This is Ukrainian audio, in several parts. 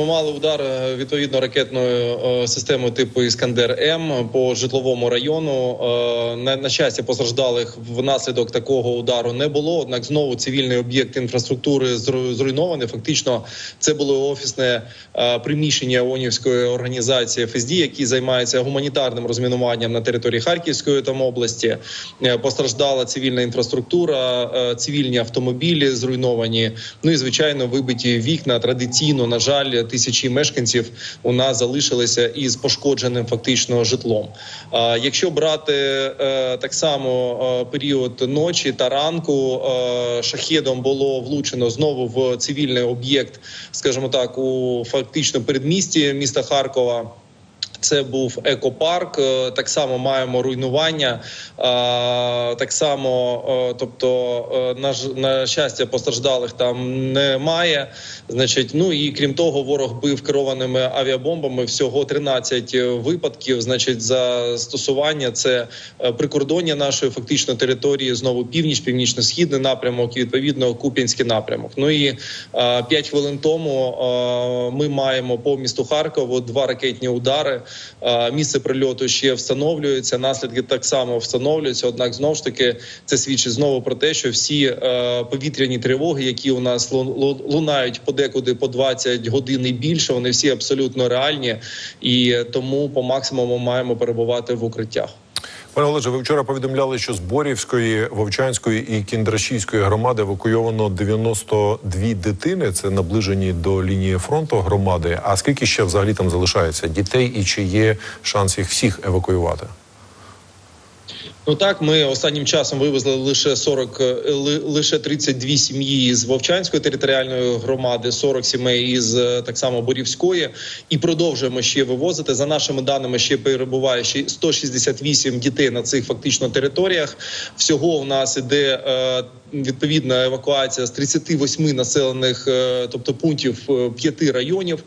ми мали удар е, відповідно ракетною е, системою типу Іскандер М по житловому району. Е, На, на щастя, постраждалих внаслідок такого удару не було. Однак знову цивільний об'єкт інфраструктури зру- зруйнований. Фактично, це було офісне приміщення ООНівської організації ФСД, які займаються гуманітарним розмінуванням на території Харківської там області. Постраждала цивільна інфраструктура, цивільні автомобілі зруйновані. Ну і звичайно, вибиті вікна. Традиційно, на жаль, тисячі мешканців у нас залишилися із пошкодженим фактично житлом. Якщо брати е, так само е, період ночі та ранку, е, шахедом було влучено знову в цивільний об'єкт, скажімо так, у фактично передмісті міста Харкова. Це був екопарк. е, Так само маємо руйнування. е, Так само, е, тобто, на на щастя, постраждалих там немає. Значить, ну і крім того, ворог бив керованими авіабомбами. Всього 13 випадків. Значить, за стосування це прикордоння нашої фактично території. Знову північ, північно-східний напрямок і відповідно Куп'янський напрямок. Ну і 5 хвилин тому ми маємо по місту Харкову два ракетні удари. Місце прильоту ще встановлюється. Наслідки так само встановлюються. Однак, знову ж таки, це свідчить знову про те, що всі е, повітряні тривоги, які у нас лу- лу- лунають подекуди по 20 годин і більше, вони всі абсолютно реальні, і тому по максимуму маємо перебувати в укриттях. Пане Олеже, ви вчора повідомляли, що з Борівської, Вовчанської і Кіндрашівської громади евакуйовано 92 дитини. Це наближені до лінії фронту громади. А скільки ще взагалі там залишається дітей, і чи є шанс їх всіх евакуювати? Ну так, ми останнім часом вивезли лише 40, е, ли- лише 32 сім'ї з Вовчанської територіальної громади, 40 сімей із е, так само Борівської, і продовжуємо ще вивозити. За нашими даними, ще перебуває ще 168 дітей на цих фактично територіях. Всього у нас іде е, відповідна евакуація з 38 населених, е, тобто пунктів е, п'яти районів.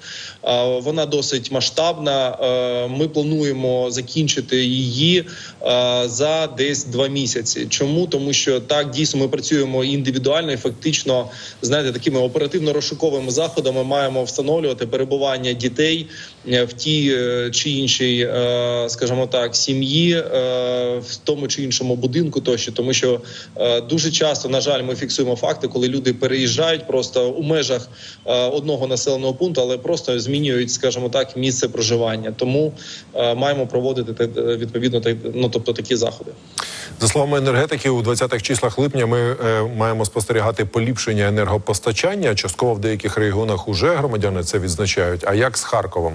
Вона досить масштабна. Е, Ми плануємо закінчити її за десь два місяці. Чому тому, що так дійсно ми працюємо індивідуально і фактично, знаєте, такими оперативно-розшуковими заходами маємо встановлювати перебування дітей в тій чи іншій, скажімо так, сім'ї в тому чи іншому будинку, тощо, тому що дуже часто, на жаль, ми фіксуємо факти, коли люди переїжджають просто у межах е, одного населеного пункту, але просто змінюють, скажімо так, місце проживання. Тому е, маємо проводити те- відповідно ну, тобто такі заходи. За словами енергетиків, у 20-х числах липня ми е, маємо спостерігати поліпшення енергопостачання. Частково в деяких регіонах уже громадяни це відзначають. А як з Харковом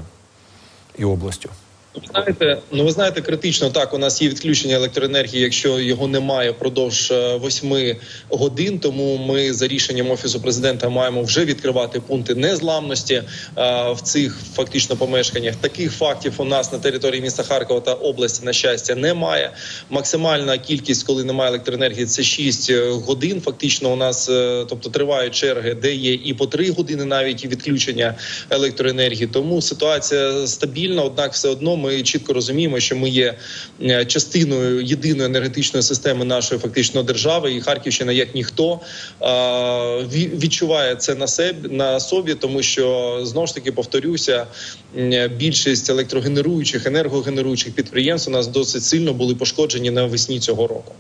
і областю? Ви знаєте, ну ви знаєте, критично так. У нас є відключення електроенергії, якщо його немає впродовж е, восьми годин. Тому ми за рішенням офісу президента маємо вже відкривати пункти незламності е, в цих фактично помешканнях. Таких фактів у нас на території міста Харкова та області на щастя немає. Максимальна кількість, коли немає електроенергії, це 6 годин. Фактично, у нас е, тобто тривають черги, де є і по 3 години навіть відключення електроенергії. Тому ситуація стабільна однак, все одно ми чітко розуміємо, що ми є е, частиною єдиної енергетичної системи нашої фактично держави, і Харківщина, як ніхто, е, відчуває це на себе на собі, тому що знову ж таки повторюся, більшість електрогенеруючих енергогенеруючих підприємств у нас досить сильно були пошкоджені навесні цього року.